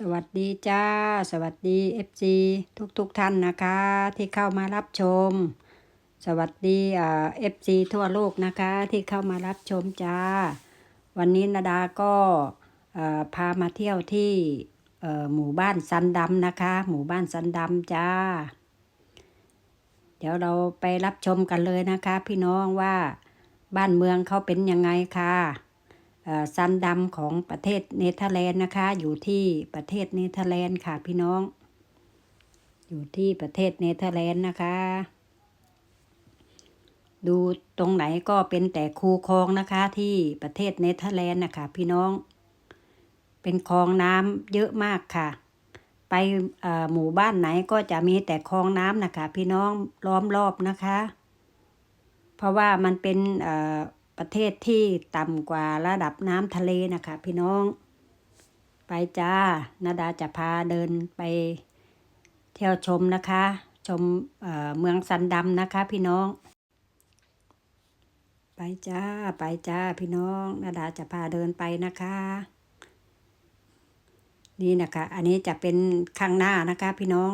สวัสดีจ้า สวัสดี FC ทุกทุกท่านนะคะ ที่เข้ามารับชม สวัสดีเอ่า FC ทั่วโลกนะคะ ที่เข้ามารับชมจ้า วันนี้นาดาก็เอ่อพามาเที่ยวที่เอ่อหมู่บ้านซันดำนะคะ หมู่บ้านซันดำจ้า เดี๋ยวเราไปรับชมกันเลยนะคะ พี่น้องว่าบ้านเมืองเขาเป็นยังไงค่ะเอ่อ ซันดำของประเทศเนเธอร์แลนด์นะคะ อยู่ที่ประเทศเนเธอร์แลนด์ค่ะพี่น้อง อยู่ที่ประเทศเนเธอร์แลนด์นะคะ ดูตรงไหนก็เป็นแต่คูคลองนะคะที่ประเทศเนเธอร์แลนด์นะคะพี่น้อง เป็นคลองน้ำเยอะมากค่ะ ไปหมู่บ้านไหนก็จะมีแต่คลองน้ำนะคะ พี่น้องล้อมรอบนะคะ เพราะว่ามันเป็นอ ประเทศที่ต่ำกว่าระดับน้ำทะเลนะคะ พี่น้อง ไปจ้านาดาจะพาเดินไปเที่ยวชมนะคะ ชมเเมืองซันดำนะคะ พี่น้อง ไปจ้าไปจ้าพี่น้องนาดาจะพาเดินไปนะคะ นี่นะคะ อันนี้จะเป็นข้างหน้านะคะ พี่น้อง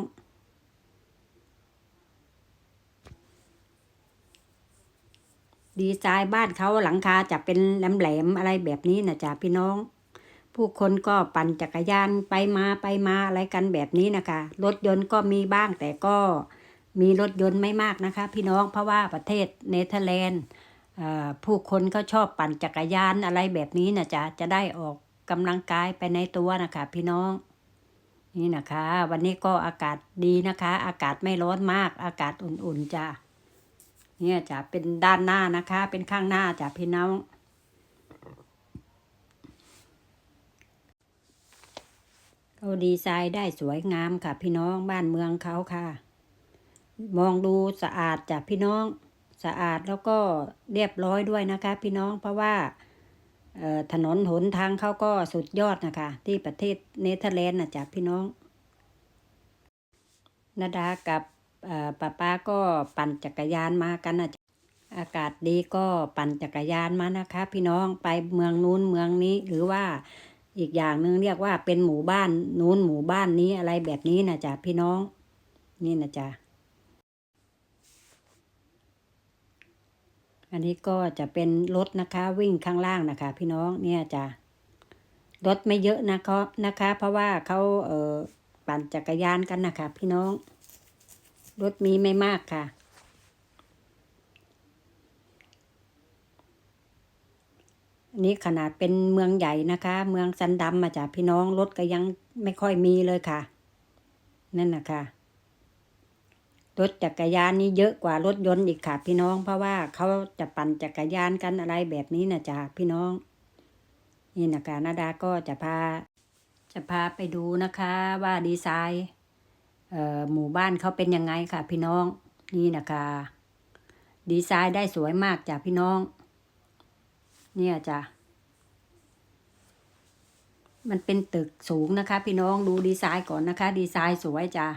ดีไซน์บ้านเขาหลังคาจะเป็นแหลมๆอะไรแบบนี้นะจ๊ะพี่น้อง ผู้คนก็ปั่นจักรยานไปมาไปมาอะไรกันแบบนี้นะคะ รถยนต์ก็มีบ้างแต่ก็มีรถยนต์ไม่มากนะคะ พี่น้องเพราะว่าประเทศเนเธอร์แลนด์ผู้คนก็ชอบปั่นจักรยานอะไรแบบนี้นะจ๊ะจะได้ออกกำลังกายไปในตัวนะคะ พี่น้องนี่นะคะ วันนี้ก็อากาศดีนะคะ อากาศไม่ร้อนมาก อากาศอุ่นๆจ้ะ เนี่ยจะเป็นด้านหน้านะคะ เป็นข้างหน้าจ้ะพี่น้อง เขาดีไซน์ได้สวยงามค่ะ พี่น้องบ้านเมืองเขาค่ะ มองดูสะอาดจ้ะพี่น้อง สะอาดแล้วก็เรียบร้อยด้วยนะคะ พี่น้องเพราะว่าถนนหนทางเขาก็สุดยอดนะคะ ที่ประเทศเนเธอร์แลนด์นะจ้ะพี่น้องนาดากับ ป้าป้าก็ปั่นจักรยานมากันนะจ๊ะอากาศดีก็ปั่นจักรยานมานะคะ พี่น้องไปเมืองนู้นเมืองนี้ หรือว่าอีกอย่างหนึ่งเรียกว่าเป็นหมู่บ้านนู้นหมู่บ้านนี้อะไรแบบนี้นะจ๊ะพี่น้อง นี่นะจ๊ะอันนี้ก็จะเป็นรถนะคะวิ่งข้างล่างนะคะ พี่น้องเนี่ยจ้ะรถไม่เยอะนะคะนะคะ เพราะว่าเขาเออปั่นจักรยานกันนะคะ พี่น้อง รถมีไม่มากค่ะนนี้ขนาดเป็นเมืองใหญ่นะคะ เมืองซันดำมาจากพี่น้องรถก็ยังไม่ค่อยมีเลยค่ะ นั่นนะคะรถจักรยานนี่เยอะกว่ารถยนต์อีกค่ะ พี่น้องเพราะว่าเขาจะปั่นจักรยานกันอะไรแบบนี้นะจ๊ะพี่น้อง นี่นะคะนาดาก็จะพาจะพาไปดูนะคะว่าดีไซน์ หมู่บ้านเขาเป็นยังไงค่ะพี่น้องนี่นะคะ ดีไซน์ได้สวยมากจ้ะพี่น้อง เนี่ยจ้ะมันเป็นตึกสูงนะคะ พี่น้องดูดีไซน์ก่อนนะคะ ดีไซน์สวยจ้ะ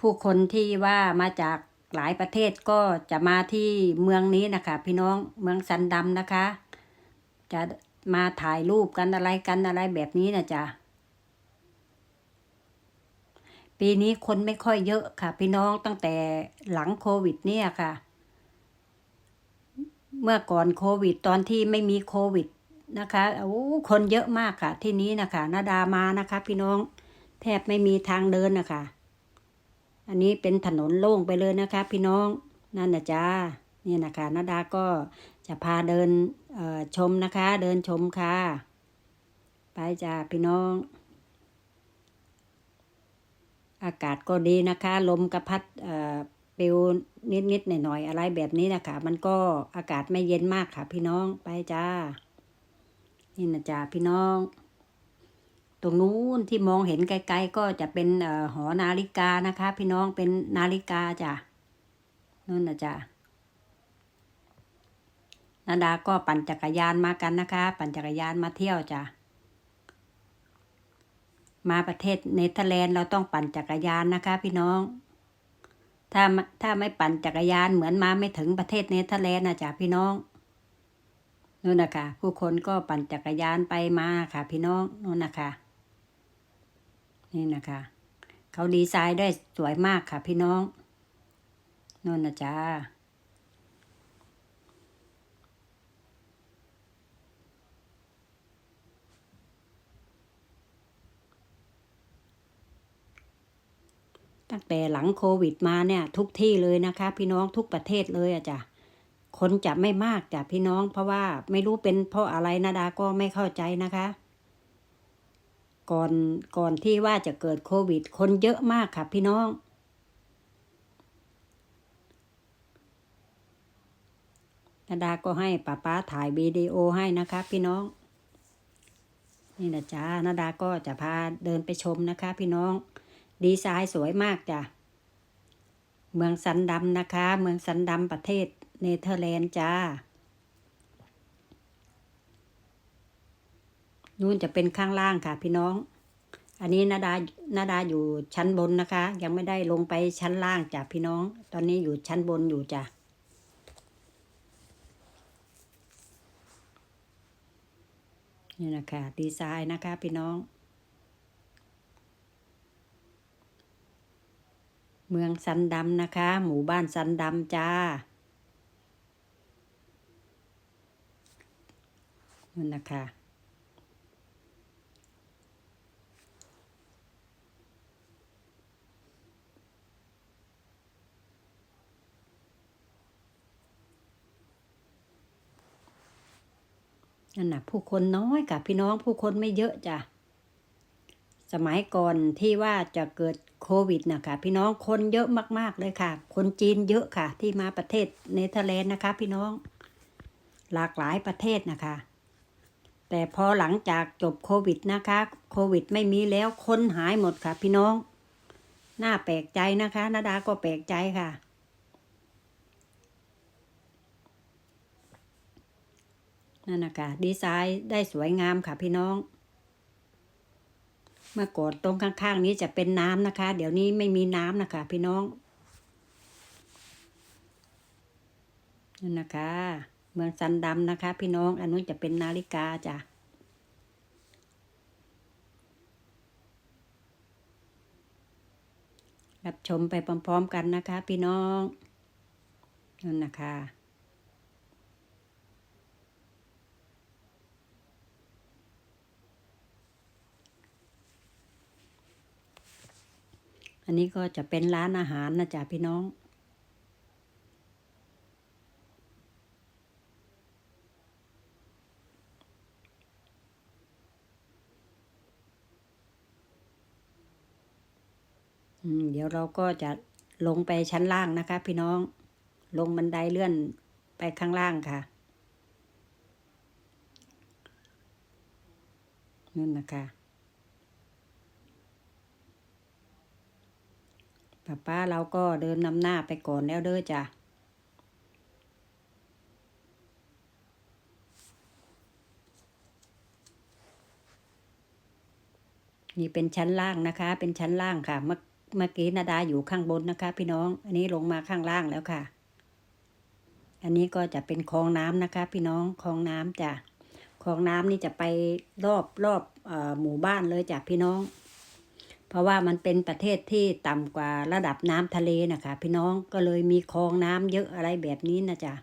ผู้คนที่ว่ามาจากหลายประเทศก็จะมาที่เมืองนี้นะคะ พี่น้องเมืองซันดำนะคะ จะมาถ่ายรูปกันอะไรกันอะไรแบบนี้นะจ๊ะ ปีนี้คนไม่ค่อยเยอะค่ะ พี่น้องตั้งแต่หลังโควิดเนี่ยค่ะ เมื่อก่อนโควิดตอนที่ไม่มีโควิดนะคะโอ้คนเยอะมากค่ะ ที่นี้นะคะนาดามานะคะ พี่น้องแทบไม่มีทางเดินนะคะ อันนี้เป็นถนนโล่งไปเลยนะคะ พี่น้องนั่นนะจ้าเนี่ยนะคะนาดาก็จะพาเดินชมนะคะ เดินชมค่ะ ไปจ้าพี่น้อง อากาศก็ดีนะคะ ลมกระพัดเอ่อปลิวนิดๆหน่อยๆอะไรแบบนี้นะคะ มันก็อากาศไม่เย็นมากค่ะ พี่น้องไปจ้า นี่นะจ้าพี่น้อง ตรงนู้นที่มองเห็นไกลๆก็จะเป็นอหอนาฬิกานะคะ พี่น้องเป็นนาฬิกาจ้ะนั่นนะจ้ะนาดาก็ปั่นจักรยานมากันนะคะ ปั่นจักรยานมาเที่ยวจ้ะ มาประเทศเนเธอร์แลนด์เราต้องปั่นจักรยานนะคะ พี่น้อง ถ้าถ้าไม่ปั่นจักรยานเหมือนมาไม่ถึงประเทศเนเธอร์แลนด์นะจ้ะพี่น้องนู่นนะคะผู้คนก็ปั่นจักรยานไปมาค่ะ พี่น้องนู่นนะคะ นี่นะคะ เขาดีไซน์ได้สวยมากค่ะ พี่น้องนนนะจ๊ะ ตั้งแต่หลังโควิดมาเนี่ย ทุกที่เลยนะคะ พี่น้องทุกประเทศเลยอะจ้ะคนจะไม่มากจ้ะพี่น้อง เพราะว่าไม่รู้เป็นเพราะอะไรนาดาก็ไม่เข้าใจนะคะ ก่อนก่อนที่ว่าจะเกิดโควิด คนเยอะมากค่ะ พี่น้อง นาดาก็ให้ป้าป้าถ่ายวิดีโอให้นะคะ พี่น้อง นี่นะจ๊ะนาดาก็จะพาเดินไปชมนะคะ พี่น้อง ดีไซน์สวยมากจ้ะ เมืองซันดำนะคะ เมืองซันดำประเทศเนเธอร์แลนด์จ้า นู่นจะเป็นข้างล่างค่ะพี่น้อง อันนี้นาดานาดาอยู่ชั้นบนนะคะ ยังไม่ได้ลงไปชั้นล่างจ้ะพี่น้อง ตอนนี้อยู่ชั้นบนอยู่จ้ะนี่นะคะ ดีไซน์นะคะพี่น้อง เมืองซันดำนะคะ หมู่บ้านซันดำจ้านั่นนะคะนั่นนะผู้คนน้อยค่ะพี่น้องผู้คนไม่เยอะจ้ะ สมัยก่อนที่ว่าจะเกิดโควิดนะคะพี่น้องคนเยอะมาก ๆ เลยค่ะ คนจีนเยอะค่ะ ที่มาประเทศเนเธอร์แลนด์นะคะ พี่น้อง หลากหลายประเทศนะคะ แต่พอหลังจากจบโควิดนะคะ โควิดไม่มีแล้วคนหายหมดค่ะ พี่น้อง น่าแปลกใจนะคะนาดาก็แปลกใจค่ะนั่นนะคะดีไซน์ได้สวยงามค่ะพี่น้อง เมื่อก่อนตรงข้างๆนี้จะเป็นน้ำนะคะ เดี๋ยวนี้ไม่มีน้ำนะคะ พี่น้องนั่นนะคะ เมืองซันดำนะคะ พี่น้อง อันนู้นจะเป็นนาฬิกาจ้ะรับชมไปพร้อมๆกันนะคะ พี่น้องนั่นนะคะ อันนี้ก็จะเป็นร้านอาหารนะจ๊ะพี่น้อง เดี๋ยวเราก็จะลงไปชั้นล่างนะคะ พี่น้อง ลงบันไดเลื่อนไปข้างล่างค่ะนั่นนะคะ ป้าป้าเราก็เดินนำหน้าไปก่อนแล้วเด้อจ้ะนี่เป็นชั้นล่างนะคะ เป็นชั้นล่างค่ะเมื่อเมื่อกี้นาดาอยู่ข้างบนนะคะ พี่น้อง อันนี้ลงมาข้างล่างแล้วค่ะ อันนี้ก็จะเป็นคลองน้ำนะคะ พี่น้อง คลองน้ำจ้ะ คลองน้ำนี่จะไปรอบรอบอหมู่บ้านเลยจ้ะพี่น้อง เพราะว่ามันเป็นประเทศที่ต่ำกว่าระดับน้ำทะเลนะคะ พี่น้องก็เลยมีคลองน้ำเยอะอะไรแบบนี้นะจ๊ะ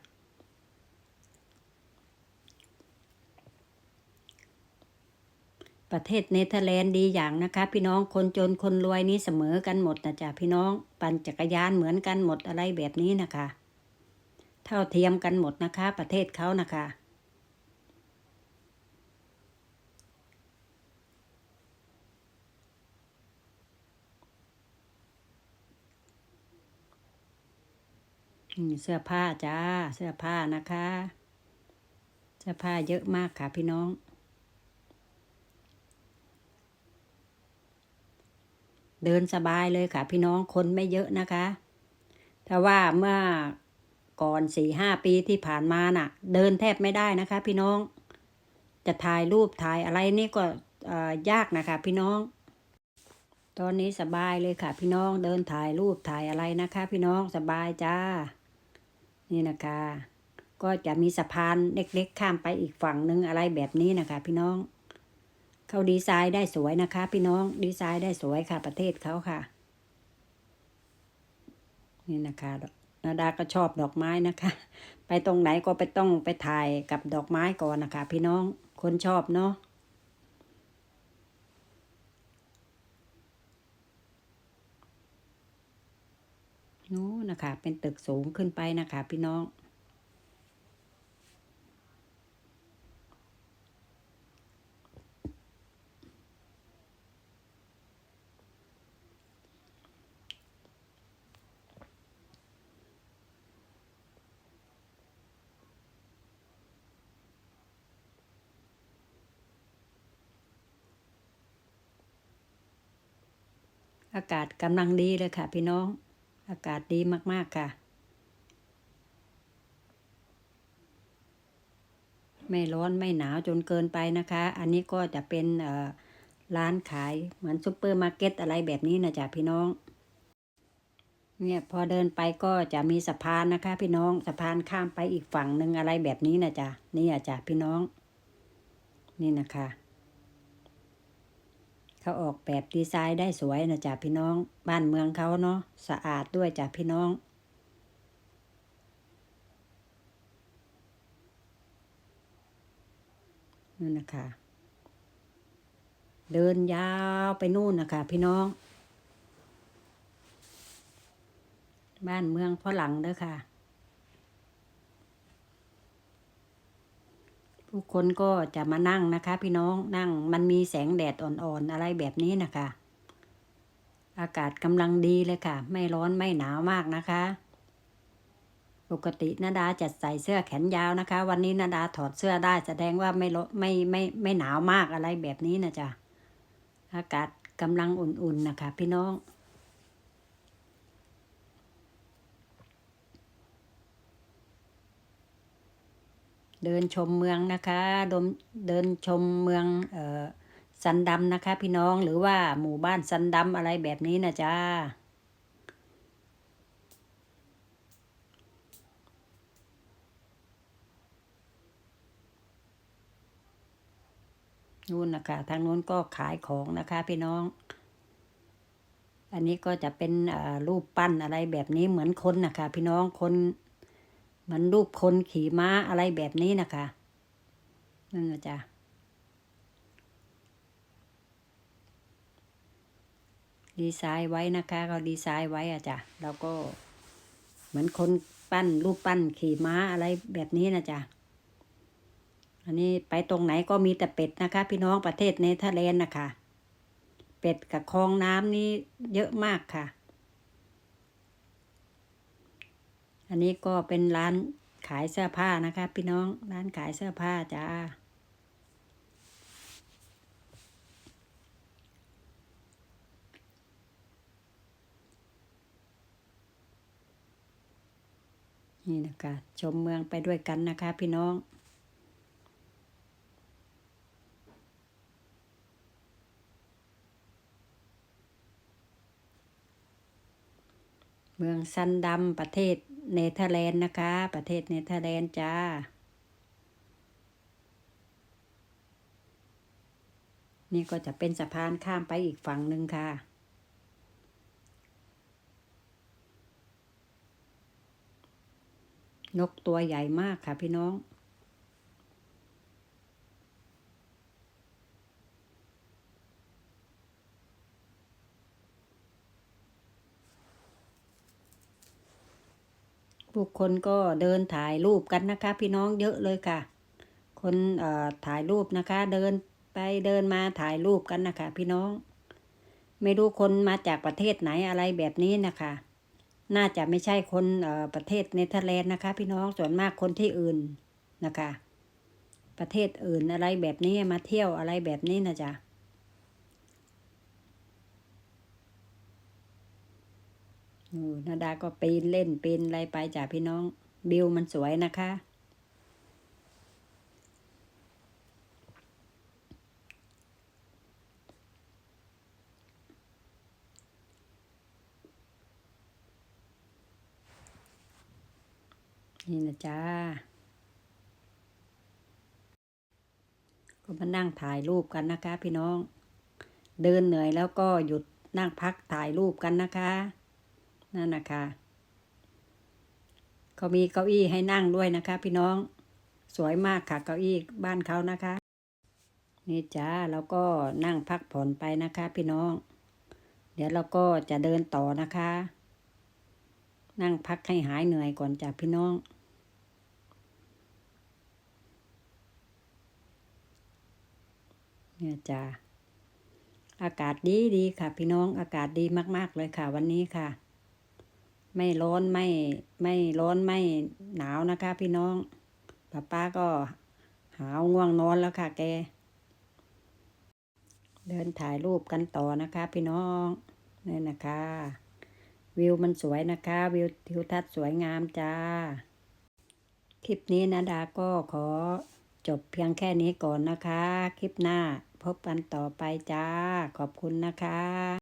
ประเทศเนเธอร์แลนด์ดีอย่างนะคะ พี่น้องคนจนคนรวยนี้เสมอกันหมดนะจ๊ะพี่น้องปั่นจักรยานเหมือนกันหมดอะไรแบบนี้นะคะ เท่าเทียมกันหมดนะคะ ประเทศเขานะคะ เสื้อผ้าจ้า เสื้อผ้านะคะ เสื้อผ้าเยอะมากค่ะพี่น้อง เดินสบายเลยค่ะพี่น้องคนไม่เยอะนะคะแต่ว่าเมื่อก่อนสี่ห้าปีที่ผ่านมาน่ะ เดินแทบไม่ได้นะคะ พี่น้อง จะถ่ายรูปถ่ายอะไรนี่ก็ยากนะคะพี่น้อง ตอนนี้สบายเลยค่ะ พี่น้องเดินถ่ายรูปถ่ายอะไรนะคะ พี่น้องสบายจ้า นี่นะคะ ก็จะมีสะพานเล็กๆ ข้ามไปอีกฝั่งหนึ่งอะไรแบบนี้นะคะ พี่น้อง เขาดีไซน์ได้สวยนะคะ พี่น้องดีไซน์ได้สวยค่ะประเทศเขาค่ะ นี่นะคะนาดาก็ชอบดอกไม้นะคะ ไปตรงไหนก็ไปต้องไปถ่ายกับดอกไม้ก่อนนะคะ พี่น้องคนชอบเนาะ นู้นนะคะ เป็นตึกสูงขึ้นไปนะคะ พี่น้อง อากาศกำลังดีเลยค่ะ พี่น้อง อากาศดีมากๆค่ะ ไม่ร้อนไม่หนาวจนเกินไปนะคะ อันนี้ก็จะเป็นร้านขายเหมือนซุปเปอร์มาร์เก็ตอะไรแบบนี้นะจ๊ะพี่น้อง เนี่ยพอเดินไปก็จะมีสะพานนะคะ พี่น้องสะพานข้ามไปอีกฝั่งหนึ่งอะไรแบบนี้นะจ๊ะนี่อะจ๊ะพี่น้อง นี่นะคะ เขาออกแบบดีไซน์ได้สวยนะจ๊ะพี่น้อง บ้านเมืองเขาเนาะสะอาดด้วยจ้ะพี่น้องนู่นนะคะ เดินยาวไปนู่นนะคะ พี่น้อง บ้านเมืองฝรั่งเด้อค่ะ ผู้คนก็จะมานั่งนะคะ พี่น้องนั่งมันมีแสงแดดอ่อนๆอะไรแบบนี้นะคะ อากาศกำลังดีเลยค่ะ ไม่ร้อนไม่หนาวมากนะคะ ปกตินาดาจะใส่เสื้อแขนยาวนะคะ วันนี้นาดาถอดเสื้อได้แสดงว่าไม่ไม่ไม่ไม่หนาวมากอะไรแบบนี้นะจ๊ะอากาศกำลังอุ่นๆนะคะ พี่น้อง เดินชมเมืองนะคะดมเดินชมเมืองเอ่อสันดำนะคะ พี่น้องหรือว่าหมู่บ้านสันดำอะไรแบบนี้นะจ๊ะนู่นนะคะทางนู้นก็ขายของนะคะ พี่น้อง อันนี้ก็จะเป็นรูปปั้นอะไรแบบนี้เหมือนคนนะคะ พี่น้องคน เหมือนรูปคนขี่ม้าอะไรแบบนี้นะคะนั่นนะจ๊ะดีไซน์ไว้นะคะเขาดีไซน์ไว้อะจ้ะเราก็ เหมือนคนปั้นรูปปั้นขี่ม้าอะไรแบบนี้นะจ๊ะอันนี้ไปตรงไหนก็มีแต่เป็ดนะคะ พี่น้องประเทศเนเธอร์แลนด์นะคะ เป็ดกับคลองน้ำนี่เยอะมากค่ะ อันนี้ก็เป็นร้านขายเสื้อผ้านะคะพี่น้องร้านขายเสื้อผ้าจ้านี่นะคะชมเมืองไปด้วยกันนะคะ พี่น้อง เมืองซันดำประเทศ เนเธอร์แลนด์นะคะ ประเทศเนเธอร์แลนด์จ้า นี่ก็จะเป็นสะพานข้ามไปอีกฝั่งหนึ่งค่ะ นกตัวใหญ่มากค่ะพี่น้อง ผู้คนก็เดินถ่ายรูปกันนะคะ พี่น้องเยอะเลยค่ะ คนถ่ายรูปนะคะ เดินไปเดินมาถ่ายรูปกันนะคะ พี่น้อง ไม่รู้คนมาจากประเทศไหนอะไรแบบนี้นะคะ น่าจะไม่ใช่คนประเทศเนเธอร์แลนด์นะคะ พี่น้องส่วนมากคนที่อื่นนะคะ ประเทศอื่นอะไรแบบนี้มาเที่ยวอะไรแบบนี้นะจ๊ะ นาดาก็ปีนเล่นปีนอะไรไปจ้ะพี่น้องบิวมันสวยนะคะ นี่นะจ๊ะก็มานั่งถ่ายรูปกันนะคะ พี่น้อง เดินเหนื่อยแล้วก็หยุดนั่งพักถ่ายรูปกันนะคะ นั่นนะคะเขามีเก้าอี้ให้นั่งด้วยนะคะ พี่น้องสวยมากค่ะเก้าอี้บ้านเขานะคะ นี่จ้าแล้วก็นั่งพักผ่อนไปนะคะ พี่น้อง เดี๋ยวเราก็จะเดินต่อนะคะ นั่งพักให้หายเหนื่อยก่อนจ้ะพี่น้องเนี่ยจ้าอากาศดีดีค่ะ พี่น้องอากาศดีมาก ๆ เลยค่ะวันนี้ค่ะ ไม่ร้อนไม่ไม่ร้อนไม่หนาวนะคะ พี่น้องป้าป้าก็หาวง่วงนอนแล้วค่ะแก เดินถ่ายรูปกันต่อนะคะ พี่น้องนี่นะคะ วิวมันสวยนะคะ วิวทิวทัศน์สวยงามจ้า คลิปนี้นะดาก็ขอจบเพียงแค่นี้ก่อนนะคะ คลิปหน้าพบกันต่อไปจ้า ขอบคุณนะคะ